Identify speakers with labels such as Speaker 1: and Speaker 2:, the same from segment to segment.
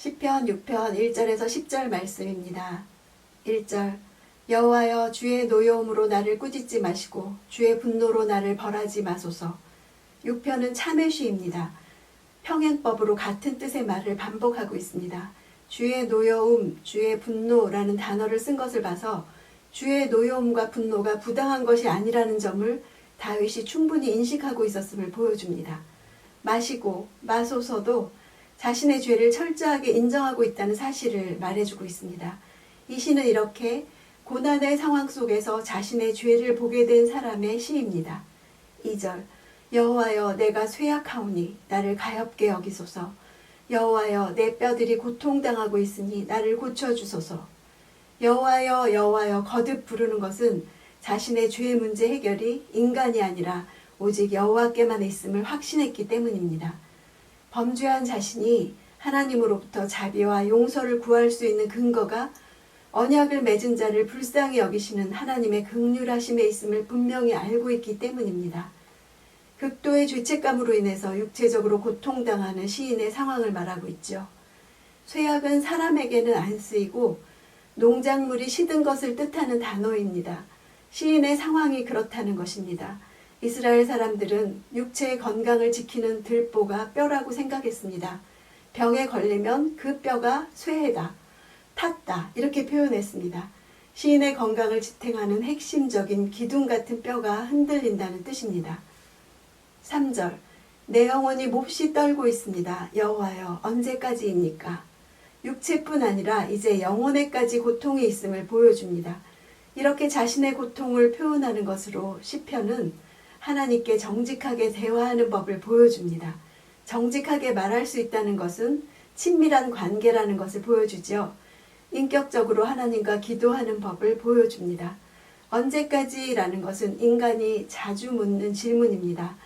Speaker 1: 시편 6편 1절에서 10절 말씀입니다. 1절 여호와여 주의 노여움으로 나를 꾸짖지 마시고 주의 분노로 나를 벌하지 마소서. 6편은 참회시입니다. 평행법으로 같은 뜻의 말을 반복하고 있습니다. 주의 노여움, 주의 분노라는 단어를 쓴 것을 봐서 주의 노여움과 분노가 부당한 것이 아니라는 점을 다윗이 충분히 인식하고 있었음을 보여줍니다. 마시고 마소서도 자신의 죄를 철저하게 인정하고 있다는 사실을 말해주고 있습니다. 이 시는 이렇게 고난의 상황 속에서 자신의 죄를 보게 된 사람의 시입니다. 2절 여호와여 내가 쇠약하오니 나를 가엾게 여기소서 여호와여 내 뼈들이 고통당하고 있으니 나를 고쳐 주소서 여호와여 여호와여 거듭 부르는 것은 자신의 죄 문제 해결이 인간이 아니라 오직 여호와께만 있음을 확신했기 때문입니다. 범죄한 자신이 하나님으로부터 자비와 용서를 구할 수 있는 근거가 언약을 맺은 자를 불쌍히 여기시는 하나님의 극률하심에 있음을 분명히 알고 있기 때문입니다. 극도의 죄책감으로 인해서 육체적으로 고통당하는 시인의 상황을 말하고 있죠. 쇠약은 사람에게는 안 쓰이고 농작물이 시든 것을 뜻하는 단어입니다. 시인의 상황이 그렇다는 것입니다. 이스라엘 사람들은 육체의 건강을 지키는 들보가 뼈라고 생각했습니다. 병에 걸리면 그 뼈가 쇠해다, 탔다 이렇게 표현했습니다. 시인의 건강을 지탱하는 핵심적인 기둥 같은 뼈가 흔들린다는 뜻입니다. 3절 내 영혼이 몹시 떨고 있습니다. 여호와여 언제까지입니까? 육체뿐 아니라 이제 영혼에까지 고통이 있음을 보여줍니다. 이렇게 자신의 고통을 표현하는 것으로 시편은 하나님께 정직하게 대화하는 법을 보여줍니다. 정직하게 말할 수 있다는 것은 친밀한 관계라는 것을 보여주죠. 인격적으로 하나님과 기도하는 법을 보여줍니다. 언제까지라는 것은 인간이 자주 묻는 질문입니다.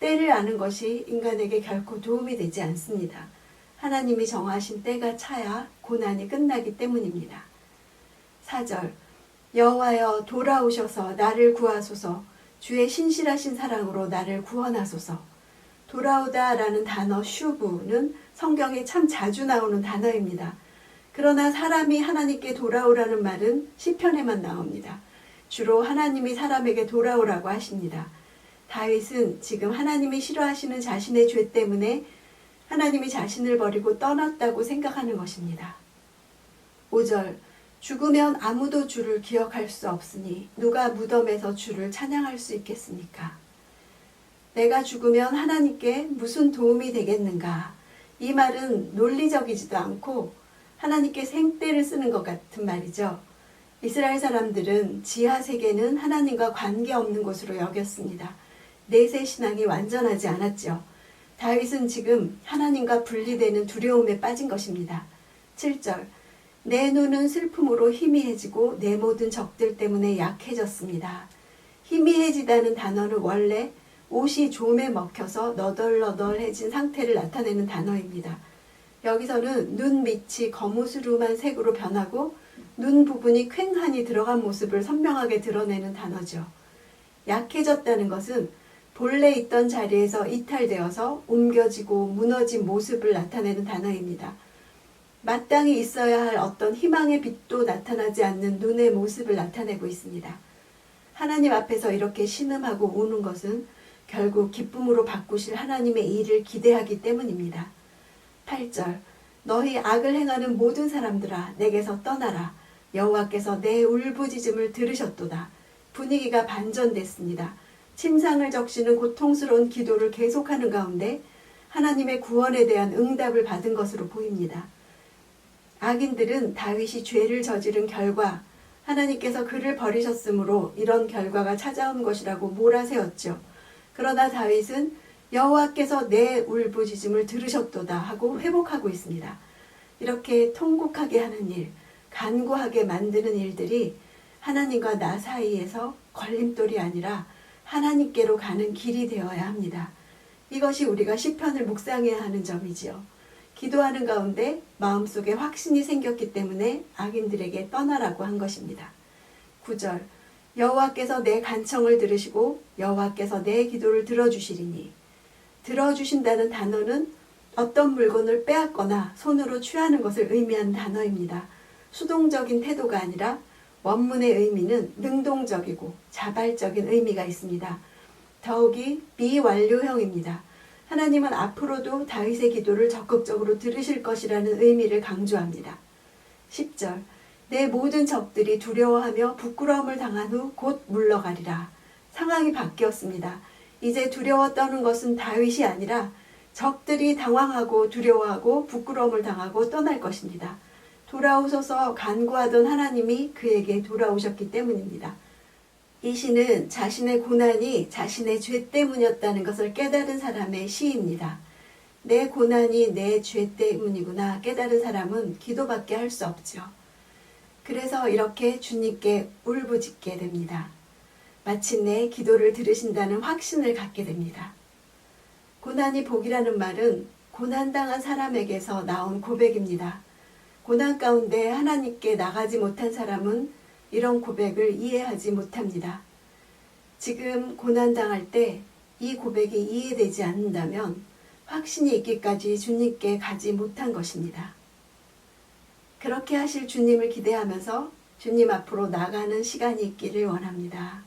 Speaker 1: 때를 아는 것이 인간에게 결코 도움이 되지 않습니다. 하나님이 정하신 때가 차야 고난이 끝나기 때문입니다. 4절 여호와여 돌아오셔서 나를 구하소서 주의 신실하신 사랑으로 나를 구원하소서 돌아오다라는 단어 슈브는 성경에 참 자주 나오는 단어입니다. 그러나 사람이 하나님께 돌아오라는 말은 시편에만 나옵니다. 주로 하나님이 사람에게 돌아오라고 하십니다. 다윗은 지금 하나님이 싫어하시는 자신의 죄 때문에 하나님이 자신을 버리고 떠났다고 생각하는 것입니다. 5절 죽으면 아무도 주를 기억할 수 없으니 누가 무덤에서 주를 찬양할 수 있겠습니까? 내가 죽으면 하나님께 무슨 도움이 되겠는가? 이 말은 논리적이지도 않고 하나님께 생떼를 쓰는 것 같은 말이죠. 이스라엘 사람들은 지하 세계는 하나님과 관계없는 곳으로 여겼습니다. 내세 신앙이 완전하지 않았죠. 다윗은 지금 하나님과 분리되는 두려움에 빠진 것입니다. 7절 내 눈은 슬픔으로 희미해지고 내 모든 적들 때문에 약해졌습니다. 희미해지다는 단어는 원래 옷이 좀에 먹혀서 너덜너덜해진 상태를 나타내는 단어입니다. 여기서는 눈 밑이 거무스름한 색으로 변하고 눈 부분이 퀭하니 들어간 모습을 선명하게 드러내는 단어죠. 약해졌다는 것은 본래 있던 자리에서 이탈되어서 옮겨지고 무너진 모습을 나타내는 단어입니다. 마땅히 있어야 할 어떤 희망의 빛도 나타나지 않는 눈의 모습을 나타내고 있습니다. 하나님 앞에서 이렇게 신음하고 우는 것은 결국 기쁨으로 바꾸실 하나님의 일을 기대하기 때문입니다. 8절 너희 악을 행하는 모든 사람들아 내게서 떠나라 여호와께서 내 울부짖음을 들으셨도다. 분위기가 반전됐습니다. 침상을 적시는 고통스러운 기도를 계속하는 가운데 하나님의 구원에 대한 응답을 받은 것으로 보입니다. 악인들은 다윗이 죄를 저지른 결과 하나님께서 그를 버리셨으므로 이런 결과가 찾아온 것이라고 몰아세웠죠. 그러나 다윗은 여호와께서 내 울부짖음을 들으셨도다 하고 회복하고 있습니다. 이렇게 통곡하게 하는 일, 간구하게 만드는 일들이 하나님과 나 사이에서 걸림돌이 아니라 하나님께로 가는 길이 되어야 합니다. 이것이 우리가 시편을 묵상해야 하는 점이지요. 기도하는 가운데 마음속에 확신이 생겼기 때문에 악인들에게 떠나라고 한 것입니다. 9절 여호와께서 내 간청을 들으시고 여호와께서 내 기도를 들어주시리니 들어주신다는 단어는 어떤 물건을 빼앗거나 손으로 취하는 것을 의미하는 단어입니다. 수동적인 태도가 아니라 원문의 의미는 능동적이고 자발적인 의미가 있습니다. 더욱이 비완료형입니다. 하나님은 앞으로도 다윗의 기도를 적극적으로 들으실 것이라는 의미를 강조합니다. 10절 내 모든 적들이 두려워하며 부끄러움을 당한 후 곧 물러가리라. 상황이 바뀌었습니다. 이제 두려워 떠는 것은 다윗이 아니라 적들이 당황하고 두려워하고 부끄러움을 당하고 떠날 것입니다. 돌아오소서 간구하던 하나님이 그에게 돌아오셨기 때문입니다. 이 시는 자신의 고난이 자신의 죄 때문이었다는 것을 깨달은 사람의 시입니다. 내 고난이 내 죄 때문이구나 깨달은 사람은 기도밖에 할 수 없죠. 그래서 이렇게 주님께 울부짖게 됩니다. 마침내 기도를 들으신다는 확신을 갖게 됩니다. 고난이 복이라는 말은 고난당한 사람에게서 나온 고백입니다. 고난 가운데 하나님께 나가지 못한 사람은 이런 고백을 이해하지 못합니다. 지금 고난당할 때 이 고백이 이해되지 않는다면 확신이 있기까지 주님께 가지 못한 것입니다. 그렇게 하실 주님을 기대하면서 주님 앞으로 나가는 시간이 있기를 원합니다.